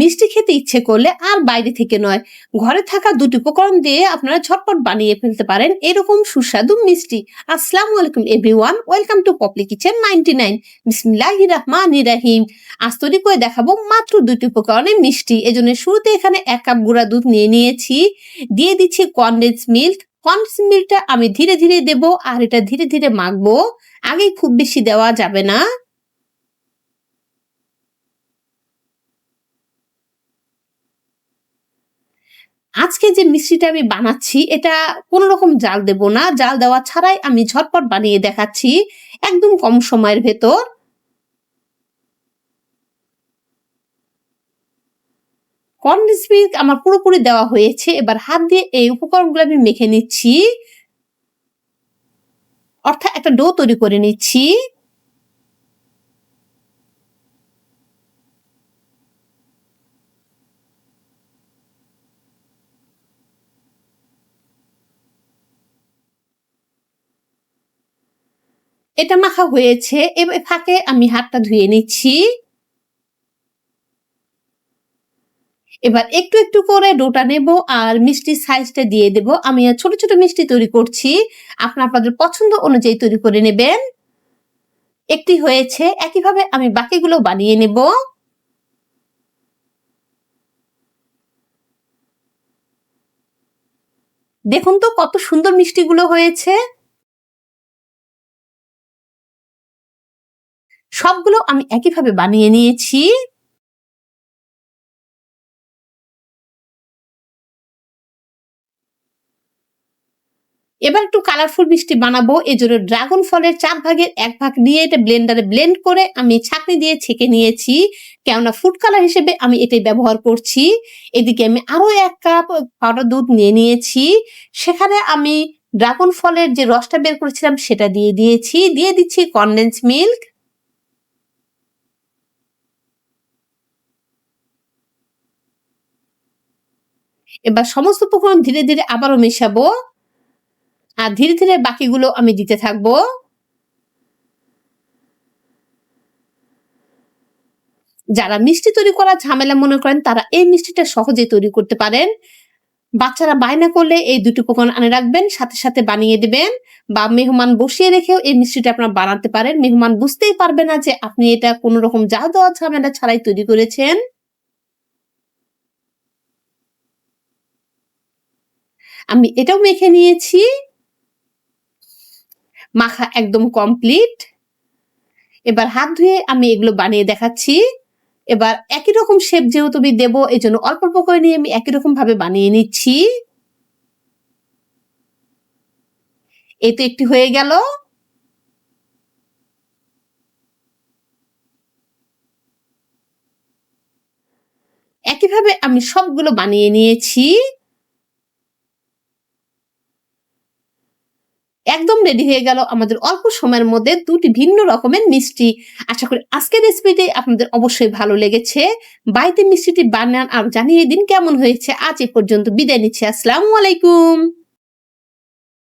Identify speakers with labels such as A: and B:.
A: মিষ্টি খেতে ইচ্ছে করলে আর বাইরে থেকে নয়। ঘরে থাকা দুটি উপকরণ দিয়ে আপনারা ঝটপট বানিয়ে ফেলতে পারেন এরকম সুস্বাদু মিষ্টি। আসসালামু আলাইকুম everyone welcome to Popli kitchen ninety nine বিসমিল্লাহ রহমান রাহিম। আজ তৈরি করে দেখাবো মাত্র দুটি উপকরণে মিষ্টি। এজন্য শুরুতে এখানে এক কাপ গুঁড়া দুধ নিয়ে নিয়েছি। দিয়ে দিচ্ছি কনডেন্স মিল্ক কনডেন্স মিল্কটা আমি ধীরে ধীরে দেব আর এটা ধীরে ধীরে মাখবো। আগেই খুব বেশি দেওয়া যাবে না। আজকে যে মিষ্টিটা আমি বানাচ্ছি, এটা কোনো রকম জাল দেব না। জাল দেওয়া ছাড়াই আমি ঝটপট বানিয়ে দেখাচ্ছি একদম কম সময়ের ভেতর। কনডেন্স মিল্ক আমার পুরোপুরি দেওয়া হয়েছে। এবার হাত দিয়ে এই উপকরণগুলো আমি মেখে নিচ্ছি। অর্থাৎ একটা ডো তৈরি করে নিচ্ছি। এটা মাখা হয়েছে, এবার ফাঁকে আমি হাতটা ধুয়ে নিচ্ছি। এবার একটু একটু করে ডোটা নেব আর মিষ্টির সাইজটা দিয়ে দেব। আমি ছোট ছোট মিষ্টি তৈরি করছি। আপনার আপনাদের পছন্দ অনুযায়ী তৈরি করে নেবেন। একটি হয়েছে, একইভাবে আমি বাকিগুলো বানিয়ে নেব। দেখুন তো কত সুন্দর মিষ্টিগুলো হয়েছে। সবগুলো আমি একইভাবে বানিয়ে নিয়েছি। এবার একটু কালারফুল মিষ্টি বানাবো। এই জন্য ড্রাগন ফলের চার ভাগের এক ভাগ নিয়ে এটা ব্লেন্ডারে ব্লেন্ড করে আমি ছাঁকনি দিয়ে ছেঁকে নিয়েছি। কেননা ফুড কালার হিসেবে আমি এটাই ব্যবহার করছি। এদিকে আমি আরও এক কাপ পাউডার দুধ নিয়ে নিয়েছি। সেখানে আমি ড্রাগন ফলের যে রসটা বের করেছিলাম সেটা দিয়ে দিয়েছি। দিয়ে দিচ্ছি কনডেন্স মিল্ক এবার সমস্ত উপকরণ ধীরে ধীরে আবারও মেশাবো। আর ধীরে ধীরে বাকিগুলো আমি দিতে থাকব। যারা মিষ্টি তৈরি করার ঝামেলা মনে করেন, তারা এই মিষ্টিটা সহজে তৈরি করতে পারেন। বাচ্চারা বায়না করলে এই দুটো উপকরণ আনে রাখবেন, সাথে সাথে বানিয়ে দেবেন বা মেহমান বসিয়ে রেখেও এই মিষ্টিটা আপনারা বানাতে পারেন। মেহমান বুঝতেই পারবে না যে আপনি এটা কোনো রকম যা দেওয়া ঝামেলা ছাড়াই তৈরি করেছেন। আমি এটাও মেখে নিয়েছি। মাখা একদম কমপ্লিট এবার হাত ধুয়ে আমি এগুলো বানিয়ে দেখাচ্ছি। এবার একই রকম শেপ যেহেতু আমি দেবো এই জন্য অল্প অল্প করে নিয়ে আমি একই রকম ভাবে বানিয়ে নিচ্ছি। এই তো একটি হয়ে গেল। একইভাবে আমি সবগুলো বানিয়ে নিয়েছি। একদম রেডি হয়ে গেল আমাদের অল্প সময়ের মধ্যে দুটি ভিন্ন রকমের মিষ্টি। আশা করি আজকের রেসিপিটি আপনাদের অবশ্যই ভালো লেগেছে। বাড়িতে মিষ্টিটি বানান আর জানিয়ে দিন কেমন হয়েছে। আজ এ পর্যন্ত বিদায় নিচ্ছি। আসসালামু আলাইকুম।